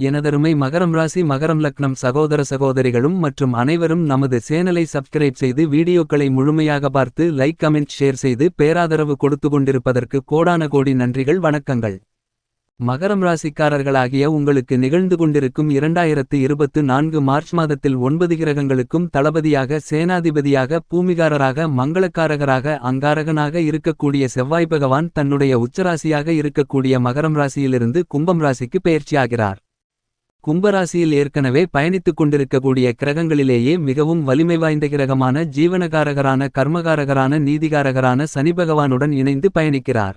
எனதருமை மகரம் ராசி மகரம் லக்னம் சகோதர சகோதரிகளும் மற்றும் அனைவரும் நமது சேனலை சப்ஸ்கிரைப் செய்து வீடியோக்களை முழுமையாக பார்த்து லைக் கமெண்ட் ஷேர் செய்து பேராதரவு கொடுத்து கொண்டிருப்பதற்கு கோடான கோடி நன்றிகள் வணக்கங்கள். மகரம் ராசிக்காரர்களாகிய உங்களுக்கு நிகழ்ந்து கொண்டிருக்கும் இரண்டாயிரத்து இருபத்து நான்கு மார்ச் மாதத்தில் ஒன்பது கிரகங்களுக்கும் தளபதியாக சேனாதிபதியாக பூமிகாரராக மங்களக்காரகராக அங்காரகனாக இருக்கக்கூடிய செவ்வாய் பகவான் தன்னுடைய உச்சராசியாக இருக்கக்கூடிய மகரம் ராசியிலிருந்து கும்பம் ராசிக்கு பெயர்ச்சியாகிறார். கும்பராசியில் ஏற்கனவே பயணித்துக் கொண்டிருக்கக்கூடிய கிரகங்களிலேயே மிகவும் வலிமை வாய்ந்த கிரகமான ஜீவனகாரகரான கர்மகாரகரான நீதிகாரகரான சனி பகவானுடன் இணைந்து பயணிக்கிறார்.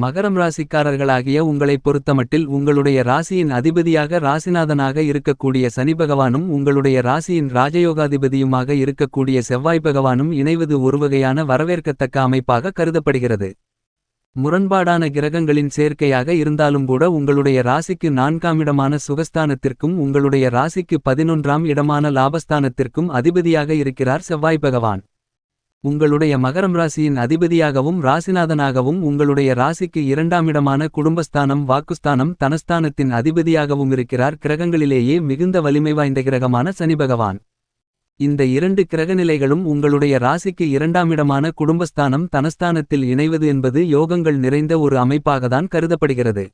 மகரம் ராசிக்காரர்களாகிய உங்களைப் பொறுத்தமட்டில் உங்களுடைய ராசியின் அதிபதியாக ராசிநாதனாக இருக்கக்கூடிய சனி பகவானும் உங்களுடைய ராசியின் ராஜயோகாதிபதியுமாக இருக்கக்கூடிய செவ்வாய் பகவானும் இணைவது ஒருவகையான வரவேற்கத்தக்க அமைப்பாக கருதப்படுகிறது. முரண்பாடான கிரகங்களின் சேர்க்கையாக இருந்தாலும் கூட உங்களுடைய ராசிக்கு நான்காம் இடமான சுகஸ்தானத்திற்கும் உங்களுடைய ராசிக்கு பதினொன்றாம் இடமான லாபஸ்தானத்திற்கும் அதிபதியாக இருக்கிறார் செவ்வாய் பகவான். உங்களுடைய மகரம் ராசியின் அதிபதியாகவும் ராசிநாதனாகவும் உங்களுடைய ராசிக்கு இரண்டாம் இடமான குடும்பஸ்தானம் வாக்குஸ்தானம் தனஸ்தானத்தின் அதிபதியாகவும் இருக்கிறார். கிரகங்களிலேயே மிகுந்த வலிமை வாய்ந்த கிரகமான சனி பகவான். இந்த இரண்டு கிரகநிலைகளும் உங்களுடைய ராசிக்கு இரண்டாம் இடமான குடும்பஸ்தானம் தனஸ்தானத்தில் இணைவது என்பது யோகங்கள் நிறைந்த ஒரு அமைப்பாகத்தான் கருதப்படுகிறது.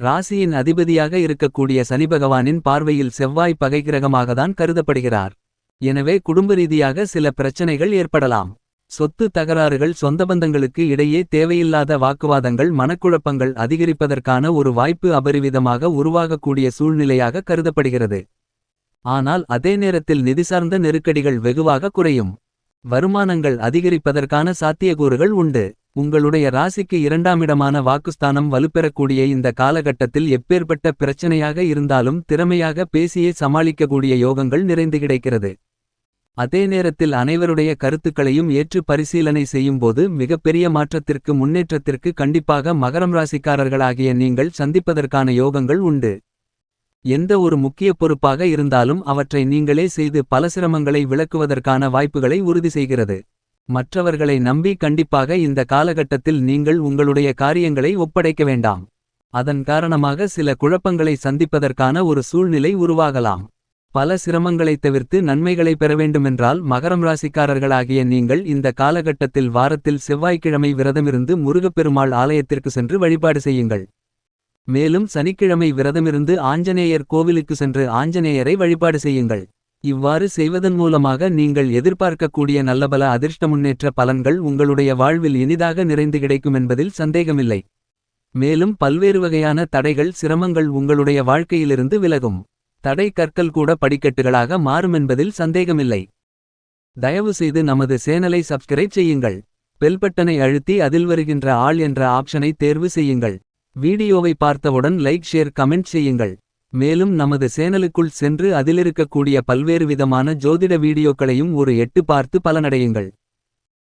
ராசியின் அதிபதியாக இருக்கக்கூடிய சனி பகவானின் பார்வையில் செவ்வாய் பகை கிரகமாகத்தான் கருதப்படுகிறார். எனவே குடும்ப ரீதியாக சில பிரச்சனைகள் ஏற்படலாம். சொத்து தகராறுகள் சொந்த பந்தங்களுக்கு இடையே தேவையில்லாத வாக்குவாதங்கள் மனக்குழப்பங்கள் அதிகரிப்பதற்கான ஒரு வாய்ப்பு அபரிவிதமாக உருவாகக்கூடிய சூழ்நிலையாக கருதப்படுகிறது. ஆனால் அதே நேரத்தில் நிதி சார்ந்த நெருக்கடிகள் வெகுவாக குறையும். வருமானங்கள் அதிகரிப்பதற்கான சாத்தியக்கூறுகள் உண்டு. உங்களுடைய ராசிக்கு இரண்டாம் இடமான வாக்குஸ்தானம் வலுப்பெறக்கூடிய இந்த காலகட்டத்தில் எப்பேற்பட்ட பிரச்சனையாக இருந்தாலும் திறமையாக பேசியே சமாளிக்கக்கூடிய யோகங்கள் நிறைந்து கிடைக்கிறது. அதே நேரத்தில் அனைவருடைய கருத்துக்களையும் ஏற்று பரிசீலனை செய்யும்போது மிகப்பெரிய மாற்றத்திற்கு முன்னேற்றத்திற்கு கண்டிப்பாக மகரம் ராசிக்காரர்களாகிய நீங்கள் சந்திப்பதற்கான யோகங்கள் உண்டு. எந்த ஒரு முக்கிய பொறுப்பாக இருந்தாலும் அவற்றை நீங்களே செய்து பல சிரமங்களை விளக்குவதற்கான வாய்ப்புகளை உறுதி செய்கிறது. மற்றவர்களை நம்பி கண்டிப்பாக இந்த காலகட்டத்தில் நீங்கள் உங்களுடைய காரியங்களை ஒப்படைக்க வேண்டாம். அதன் காரணமாக சில குழப்பங்களை சந்திப்பதற்கான ஒரு சூழ்நிலை உருவாகலாம். பல சிரமங்களைத் தவிர்த்து நன்மைகளை பெற வேண்டுமென்றால் மகரம் ராசிக்காரர்களாகிய நீங்கள் இந்த காலகட்டத்தில் வாரத்தில் செவ்வாய்க்கிழமை விரதமிருந்து முருகப்பெருமாள் ஆலயத்திற்கு சென்று வழிபாடு செய்யுங்கள். மேலும் சனிக்கிழமை விரதமிருந்து ஆஞ்சநேயர் கோவிலுக்கு சென்று ஆஞ்சநேயரை வழிபாடு செய்யுங்கள். இவ்வாறு செய்வதன் மூலமாக நீங்கள் எதிர்பார்க்கக்கூடிய நல்லபல அதிர்ஷ்ட முன்னேற்ற பலன்கள் உங்களுடைய வாழ்வில் இனிதாக நிறைந்து கிடைக்கும் என்பதில் சந்தேகமில்லை மேலும் பல்வேறு வகையான தடைகள் சிரமங்கள் உங்களுடைய வாழ்க்கையிலிருந்து விலகும். தடை கற்கள் கூட படிக்கட்டுகளாக மாறுமென்பதில் சந்தேகமில்லை. தயவு செய்து நமது சேனலை சப்ஸ்கிரைப் செய்யுங்கள். பெல்பட்டனை அழுத்தி அதில் வருகின்ற ஆள் என்ற ஆப்ஷனை தேர்வு செய்யுங்கள். வீடியோவை பார்த்தவுடன் லைக் ஷேர் கமெண்ட் செய்யுங்கள். மேலும் நமது சேனலுக்குள் சென்று அதிலிருக்கக்கூடிய பல்வேறு விதமான ஜோதிட வீடியோக்களையும் ஒரு எட்டு பார்த்து பலனடையுங்கள்.